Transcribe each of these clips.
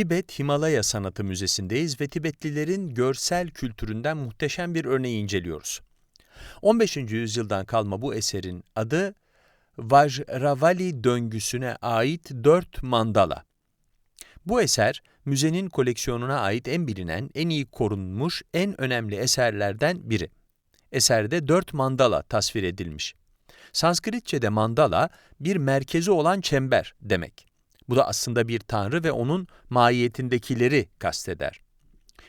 Tibet Himalaya Sanatı Müzesi'ndeyiz ve Tibetlilerin görsel kültüründen muhteşem bir örneği inceliyoruz. 15. yüzyıldan kalma bu eserin adı Vajravali döngüsüne ait dört mandala. Bu eser, müzenin koleksiyonuna ait en bilinen, en iyi korunmuş, en önemli eserlerden biri. Eserde dört mandala tasvir edilmiş. Sanskritçe'de mandala, bir merkezi olan çember demek. Bu da aslında bir tanrı ve onun mahiyetindekileri kasteder.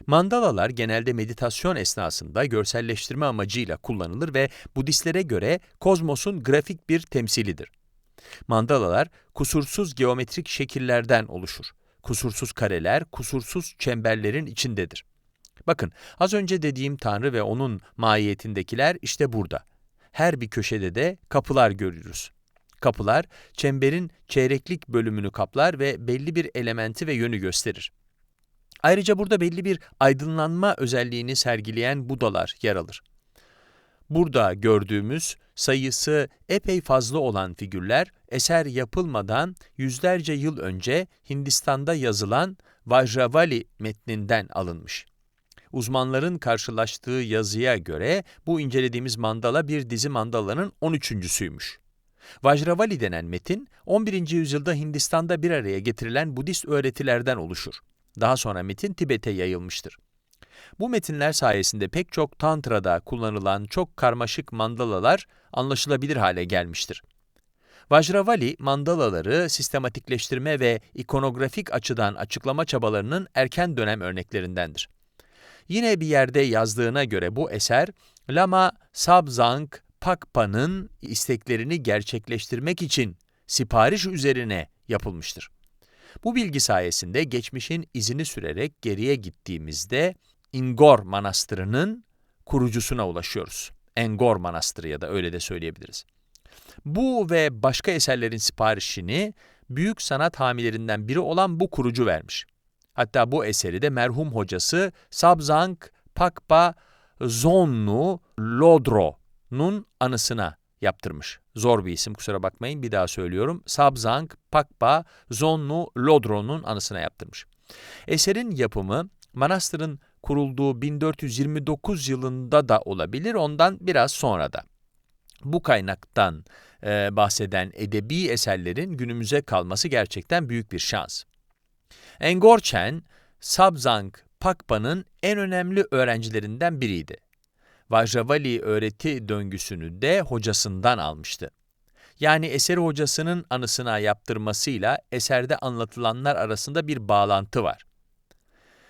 Mandalalar genelde meditasyon esnasında görselleştirme amacıyla kullanılır ve Budistlere göre kozmosun grafik bir temsilidir. Mandalalar kusursuz geometrik şekillerden oluşur. Kusursuz kareler, kusursuz çemberlerin içindedir. Bakın, az önce dediğim Tanrı ve onun mahiyetindekiler işte burada. Her bir köşede de kapılar görürüz. Kapılar, çemberin çeyreklik bölümünü kaplar ve belli bir elementi ve yönü gösterir. Ayrıca burada belli bir aydınlanma özelliğini sergileyen budalar yer alır. Burada gördüğümüz sayısı epey fazla olan figürler, eser yapılmadan yüzlerce yıl önce Hindistan'da yazılan Vajravali metninden alınmış. Uzmanların karşılaştığı yazıya göre bu incelediğimiz mandala bir dizi mandalanın 13.süymüş. Vajravali denen metin, 11. yüzyılda Hindistan'da bir araya getirilen Budist öğretilerden oluşur. Daha sonra metin Tibet'e yayılmıştır. Bu metinler sayesinde pek çok Tantra'da kullanılan çok karmaşık mandalalar anlaşılabilir hale gelmiştir. Vajravali, mandalaları sistematikleştirme ve ikonografik açıdan açıklama çabalarının erken dönem örneklerindendir. Yine bir yerde yazdığına göre bu eser, Lama Sabzang Pakpa'nın isteklerini gerçekleştirmek için sipariş üzerine yapılmıştır. Bu bilgi sayesinde geçmişin izini sürerek geriye gittiğimizde Ingor Manastırı'nın kurucusuna ulaşıyoruz. Engor Manastırı ya da öyle de söyleyebiliriz. Bu ve başka eserlerin siparişini büyük sanat hamilerinden biri olan bu kurucu vermiş. Hatta bu eseri de merhum hocası Sabzang Pakpa Zonnu Lodro'nun anısına yaptırmış. Zor bir isim kusura bakmayın bir daha söylüyorum. Sabzang Pakpa Zonnu Lodro'nun anısına yaptırmış. Eserin yapımı manastırın kurulduğu 1429 yılında da olabilir, ondan biraz sonra da. Bu kaynaktan e, bahseden edebi eserlerin günümüze kalması gerçekten büyük bir şans. Engor Chen, Sabzang Pakpa'nın en önemli öğrencilerinden biriydi. Vajravali öğreti döngüsünü de hocasından almıştı. Yani eseri hocasının anısına yaptırmasıyla eserde anlatılanlar arasında bir bağlantı var.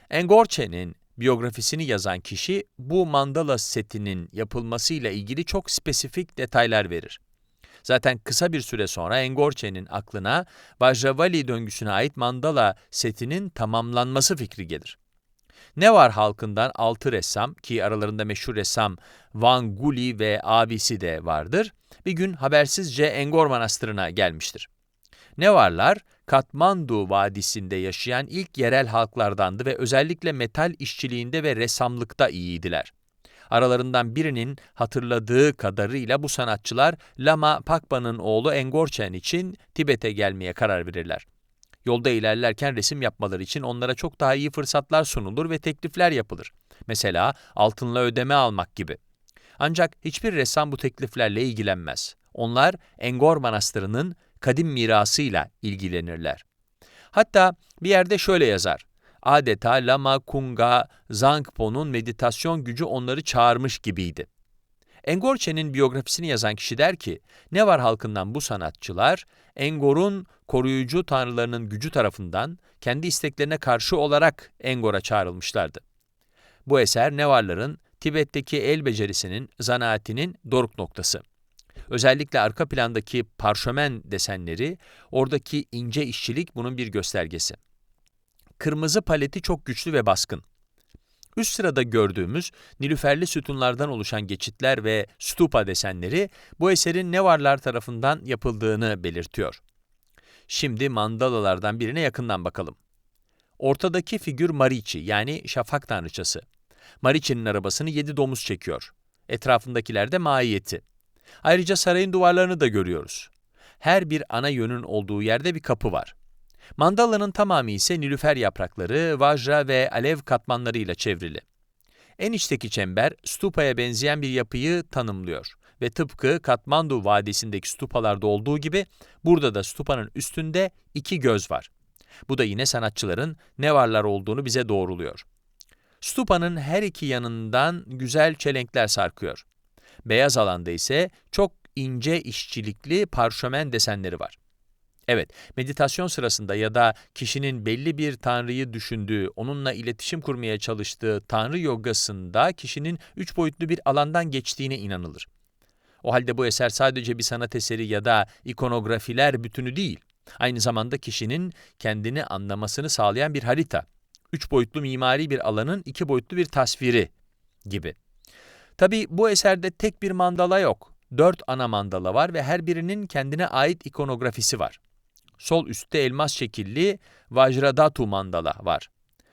Engorçe'nin biyografisini yazan kişi bu mandala setinin yapılmasıyla ilgili çok spesifik detaylar verir. Zaten kısa bir süre sonra Engorçe'nin aklına Vajravali döngüsüne ait mandala setinin tamamlanması fikri gelir. Ne var halkından altı ressam ki aralarında meşhur ressam Van Guli ve abisi de vardır. Bir gün habersizce Engor Manastırı'na gelmiştir. Ne varlar? Katmandu Vadisi'nde yaşayan ilk yerel halklardandı ve özellikle metal işçiliğinde ve ressamlıkta iyiydiler. Aralarından birinin hatırladığı kadarıyla bu sanatçılar Lama Pakpa'nın oğlu Engorchen için Tibet'e gelmeye karar verirler. Yolda ilerlerken resim yapmaları için onlara çok daha iyi fırsatlar sunulur ve teklifler yapılır. Mesela altınla ödeme almak gibi. Ancak hiçbir ressam bu tekliflerle ilgilenmez. Onlar Engor Manastırı'nın kadim mirasıyla ilgilenirler. Hatta bir yerde şöyle yazar. Adeta Lama Kunga Zangpo'nun meditasyon gücü onları çağırmış gibiydi. Engorçe'nin biyografisini yazan kişi der ki, ne var halkından bu sanatçılar, Engor'un koruyucu tanrılarının gücü tarafından kendi isteklerine karşı olarak Engor'a çağrılmışlardı. Bu eser Nevarların Tibet'teki el becerisinin, zanaatinin doruk noktası. Özellikle arka plandaki parşömen desenleri, oradaki ince işçilik bunun bir göstergesi. Kırmızı paleti çok güçlü ve baskın. Üst sırada gördüğümüz nilüferli sütunlardan oluşan geçitler ve stupa desenleri bu eserin Nevarlar tarafından yapıldığını belirtiyor. Şimdi mandalalardan birine yakından bakalım. Ortadaki figür Marichi yani şafak tanrıçası. Marichi'nin arabasını yedi domuz çekiyor. Etrafındakiler de maiyeti. Ayrıca sarayın duvarlarını da görüyoruz. Her bir ana yönün olduğu yerde bir kapı var. Mandalanın tamamı ise nilüfer yaprakları, vajra ve alev katmanlarıyla çevrili. En içteki çember, stupaya benzeyen bir yapıyı tanımlıyor ve tıpkı Katmandu Vadisi'ndeki stupalarda olduğu gibi burada da stupanın üstünde iki göz var. Bu da yine sanatçıların ne varlar olduğunu bize doğruluyor. Stupanın her iki yanından güzel çelenkler sarkıyor. Beyaz alanda ise çok ince işçilikli parşömen desenleri var. Evet, meditasyon sırasında ya da kişinin belli bir tanrıyı düşündüğü, onunla iletişim kurmaya çalıştığı tanrı yogasında kişinin üç boyutlu bir alandan geçtiğine inanılır. O halde bu eser sadece bir sanat eseri ya da ikonografiler bütünü değil, aynı zamanda kişinin kendini anlamasını sağlayan bir harita, üç boyutlu mimari bir alanın iki boyutlu bir tasviri gibi. Tabi bu eserde tek bir mandala yok. Dört ana mandala var ve her birinin kendine ait ikonografisi var. Sol üstte elmas şekilli Vajradhatu mandala var.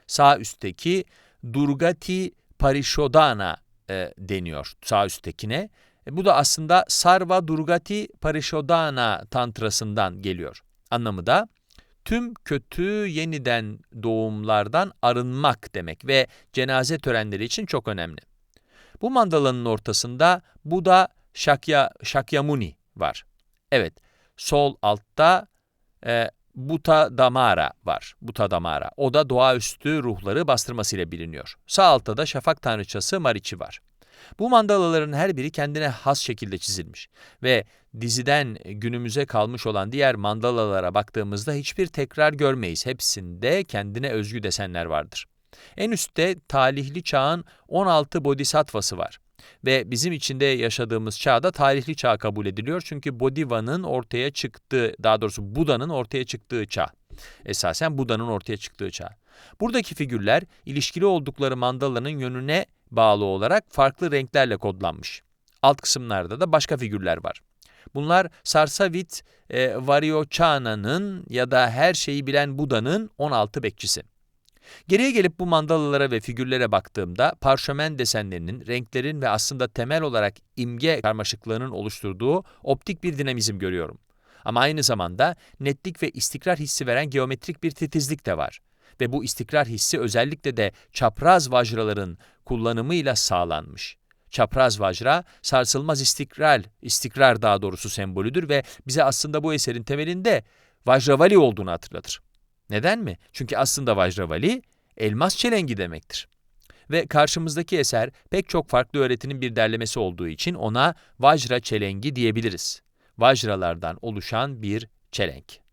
Sağ üstteki Durgati Parishodhana e, deniyor sağ üsttekine. E, bu da aslında Sarva Durgati Parishodhana tantrasından geliyor. Anlamı da tüm kötü yeniden doğumlardan arınmak demek ve cenaze törenleri için çok önemli. Bu mandalanın ortasında Buda Shakya, Shakyamuni var. Evet, sol altta e, Buta Damara var. Buta Damara. O da doğaüstü ruhları bastırmasıyla biliniyor. Sağ altta da şafak tanrıçası Mariçi var. Bu mandalaların her biri kendine has şekilde çizilmiş ve diziden günümüze kalmış olan diğer mandalalara baktığımızda hiçbir tekrar görmeyiz. Hepsinde kendine özgü desenler vardır. En üstte talihli çağın 16 bodhisattvası var. Ve bizim içinde yaşadığımız çağda tarihli çağ kabul ediliyor. Çünkü Bodhiva'nın ortaya çıktığı, daha doğrusu Buda'nın ortaya çıktığı çağ. Esasen Buda'nın ortaya çıktığı çağ. Buradaki figürler ilişkili oldukları mandalanın yönüne bağlı olarak farklı renklerle kodlanmış. Alt kısımlarda da başka figürler var. Bunlar Sarsavit e, Varyochana'nın ya da her şeyi bilen Buda'nın 16 bekçisi. Geriye gelip bu mandalalara ve figürlere baktığımda parşömen desenlerinin, renklerin ve aslında temel olarak imge karmaşıklığının oluşturduğu optik bir dinamizm görüyorum. Ama aynı zamanda netlik ve istikrar hissi veren geometrik bir titizlik de var. Ve bu istikrar hissi özellikle de çapraz vajraların kullanımıyla sağlanmış. Çapraz vajra, sarsılmaz istikrar, istikrar daha doğrusu sembolüdür ve bize aslında bu eserin temelinde Vajravali olduğunu hatırlatır. Neden mi? Çünkü aslında Vajravali, elmas çelengi demektir. Ve karşımızdaki eser pek çok farklı öğretinin bir derlemesi olduğu için ona Vajra çelengi diyebiliriz. Vajralardan oluşan bir çelenk.